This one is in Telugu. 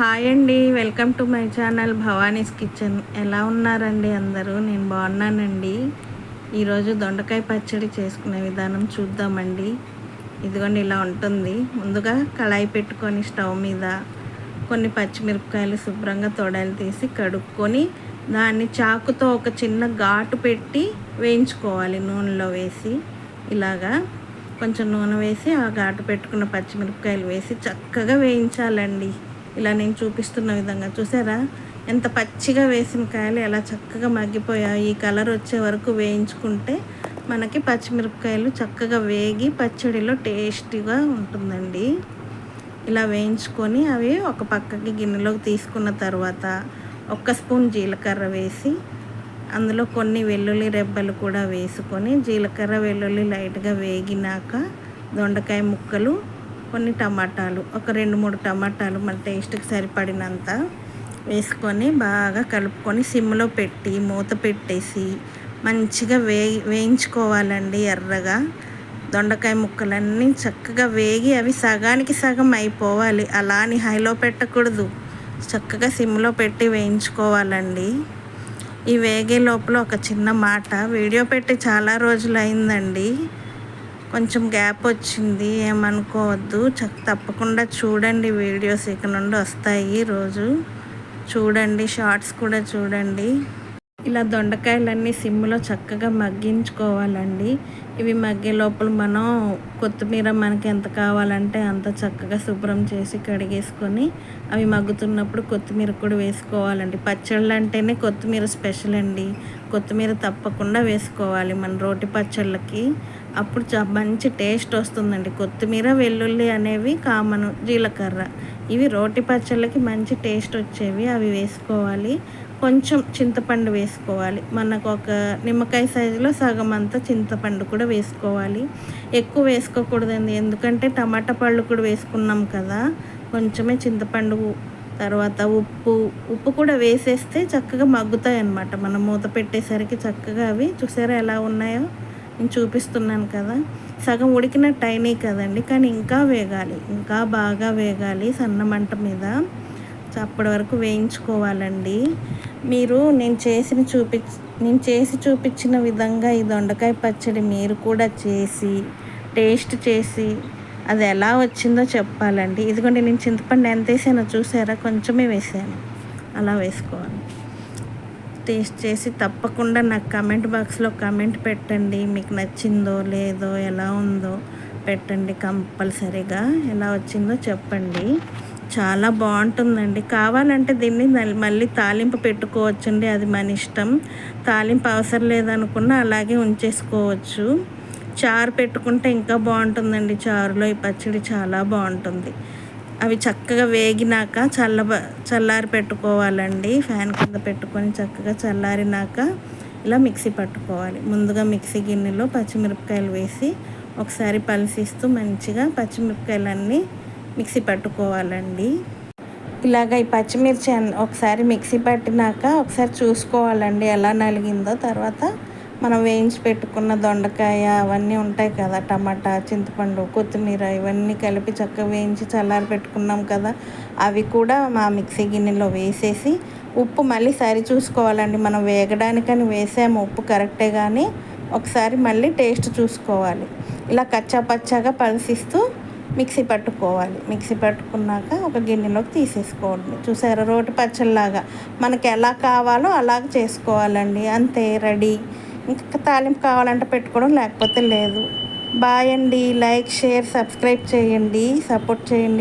హాయ్ అండి. Welcome to my channel Bhavani's kitchen. ఎలా ఉన్నారండి అందరూ? నేను బాగున్నానండి. ఈరోజు దొండకాయ పచ్చడి చేసుకునే విధానం చూద్దామండి. ఇదిగోండి ఇలా ఉంటుంది. ముందుగా కళాయి పెట్టుకొని స్టవ్ మీద కొన్ని పచ్చిమిరపకాయలు శుభ్రంగా తొడలు తీసి కడుక్కొని దాన్ని చాకుతో ఒక చిన్న ఘాటు పెట్టి వేయించుకోవాలి. నూనెలో వేసి ఇలాగా కొంచెం నూనె వేసి ఆ ఘాటు పెట్టుకున్న పచ్చిమిరపకాయలు వేసి చక్కగా వేయించాలండి. ఇలా నేను చూపిస్తున్న విధంగా చూసారా? ఎంత పచ్చిగా వేసిన కాయలు ఎలా చక్కగా మగ్గిపోయాయి ఈ కలర్ వచ్చే వరకు వేయించుకుంటే మనకి పచ్చిమిరపకాయలు చక్కగా వేగి పచ్చడిలో టేస్టీగా ఉంటుందండి. ఇలా వేయించుకొని అవి ఒక పక్కకి గిన్నెలోకి తీసుకున్న తర్వాత ఒక్క స్పూన్ జీలకర్ర వేసి అందులో కొన్ని వెల్లుల్లి రెబ్బలు కూడా వేసుకొని జీలకర్ర వెల్లుల్లి లైట్గా వేగినాక దొండకాయ ముక్కలు కొన్ని టమాటాలు ఒక రెండు మూడు టమాటాలు మన టేస్ట్కి సరిపడినంత వేసుకొని బాగా కలుపుకొని సిమ్లో పెట్టి మూత పెట్టేసి మంచిగా వే వేయించుకోవాలండి ఎర్రగా. దొండకాయ ముక్కలన్నీ చక్కగా వేగి అవి సగానికి సగం అయిపోవాలి. అలా అని హైలో పెట్టకూడదు. చక్కగా సిమ్లో పెట్టి వేయించుకోవాలండి. ఈ వేగే లోపల ఒక చిన్న మాట వీడియో పెట్టి చాలా రోజులు అయిందండి కొంచెం గ్యాప్ వచ్చింది ఏమనుకోవద్దు. తప్పకుండా చూడండి వీడియోస్ ఇక నుండి వస్తాయి రోజు. చూడండి షార్ట్స్ కూడా చూడండి. ఇలా దొండకాయలన్నీ సిమ్లో చక్కగా మగ్గించుకోవాలండి. ఇవి మగ్గే లోపల మనం కొత్తిమీర మనకి ఎంత కావాలంటే అంత చక్కగా శుభ్రం చేసి కడిగేసుకొని అవి మగ్గుతున్నప్పుడు కొత్తిమీర కూడా వేసుకోవాలండి. పచ్చళ్ళు అంటేనే కొత్తిమీర స్పెషల్ అండి. కొత్తిమీర తప్పకుండా వేసుకోవాలి మన రోటి పచ్చళ్ళకి. అప్పుడు మంచి టేస్ట్ వస్తుందండి. కొత్తిమీర వెల్లుల్లి అనేవి కామన్ జీలకర్ర. ఇవి రోటి పచ్చళ్ళకి మంచి టేస్ట్ వచ్చేవి. అవి వేసుకోవాలి. కొంచెం చింతపండు వేసుకోవాలి. మనకు ఒక నిమ్మకాయ సైజులో సగం అంతా చింతపండు కూడా వేసుకోవాలి. ఎక్కువ వేసుకోకూడదండి. ఎందుకంటే టమాటా పళ్ళు కూడా వేసుకున్నాం కదా కొంచెమే చింతపండు తర్వాత ఉప్పు. ఉప్పు కూడా వేసేస్తే చక్కగా మగ్గుతాయి అన్నమాట మనం మూత పెట్టేసరికి చక్కగా అవి చూసారా ఎలా ఉన్నాయో? నేను చూపిస్తున్నాను కదా. సగం ఉడికినట్టు అయినాయి కదండి. కానీ ఇంకా వేగాలి. ఇంకా బాగా వేగాలి సన్న మంట మీద. అప్పటి వరకు వేయించుకోవాలండి. మీరు నేను చేసిన చూపి నేను చేసి చూపించిన విధంగా ఈ దొండకాయ పచ్చడి మీరు కూడా చేసి టేస్ట్ చేసి అది ఎలా వచ్చిందో చెప్పాలండి. ఇదిగోండి నేను చింతపండు ఎంత వేసానో చూసారా? కొంచెమే వేసాను. అలా వేసుకోవాలి. టేస్ట్ చేసి తప్పకుండా నాకు కమెంట్ బాక్స్లో కమెంట్ పెట్టండి. మీకు నచ్చిందో లేదో ఎలా ఉందో పెట్టండి కంపల్సరీగా. ఎలా వచ్చిందో చెప్పండి. చాలా బాగుంటుందండి. కావాలంటే దీన్ని మళ్ళీ తాలింపు పెట్టుకోవచ్చండి. అది మన ఇష్టం. తాలింపు అవసరం లేదనుకున్నా అలాగే ఉంచేసుకోవచ్చు. చారు పెట్టుకుంటే ఇంకా బాగుంటుందండి. చారులో ఈ పచ్చడి చాలా బాగుంటుంది. అవి చక్కగా వేగినాక చల్ల చల్లారి పెట్టుకోవాలండి. ఫ్యాన్ కింద పెట్టుకొని చక్కగా చల్లారినాక ఇలా మిక్సీ పట్టుకోవాలి. ముందుగా మిక్సీ గిన్నెలో పచ్చిమిరపకాయలు వేసి ఒకసారి పలిసిస్తూ మంచిగా పచ్చిమిరపకాయలన్నీ మిక్సీ పట్టుకోవాలండి. ఇలాగ ఈ పచ్చిమిర్చి ఒకసారి మిక్సీ పట్టినాక ఒకసారి చూసుకోవాలండి ఎలా నలిగిందో. తర్వాత మనం వేయించి పెట్టుకున్న దొండకాయ అవన్నీ ఉంటాయి కదా టమాటా చింతపండు కొత్తిమీర ఇవన్నీ కలిపి చక్కగా వేయించి చల్లారి పెట్టుకున్నాం కదా అవి కూడా మా మిక్సీ గిన్నెలో వేసేసి ఉప్పు మళ్ళీ సరి చూసుకోవాలండి. మనం వేగడానికని వేసాము ఉప్పు కరెక్టే కానీ ఒకసారి మళ్ళీ టేస్ట్ చూసుకోవాలి. ఇలా కచ్చా పచ్చాగా పలసిస్తూ మిక్సీ పట్టుకోవాలి. మిక్సీ పట్టుకున్నాక ఒక గిన్నెలోకి తీసేసుకోండి. చూసారా రోటి పచ్చళ్ళలాగా మనకి ఎలా కావాలో అలాగ చేసుకోవాలండి. అంతే రెడీ. ఇంకా తాలింపు కావాలంటే పెట్టుకోవడం లేకపోతే లేదు. బాయ్ అండి. లైక్ షేర్ సబ్స్క్రైబ్ చేయండి. సపోర్ట్ చేయండి.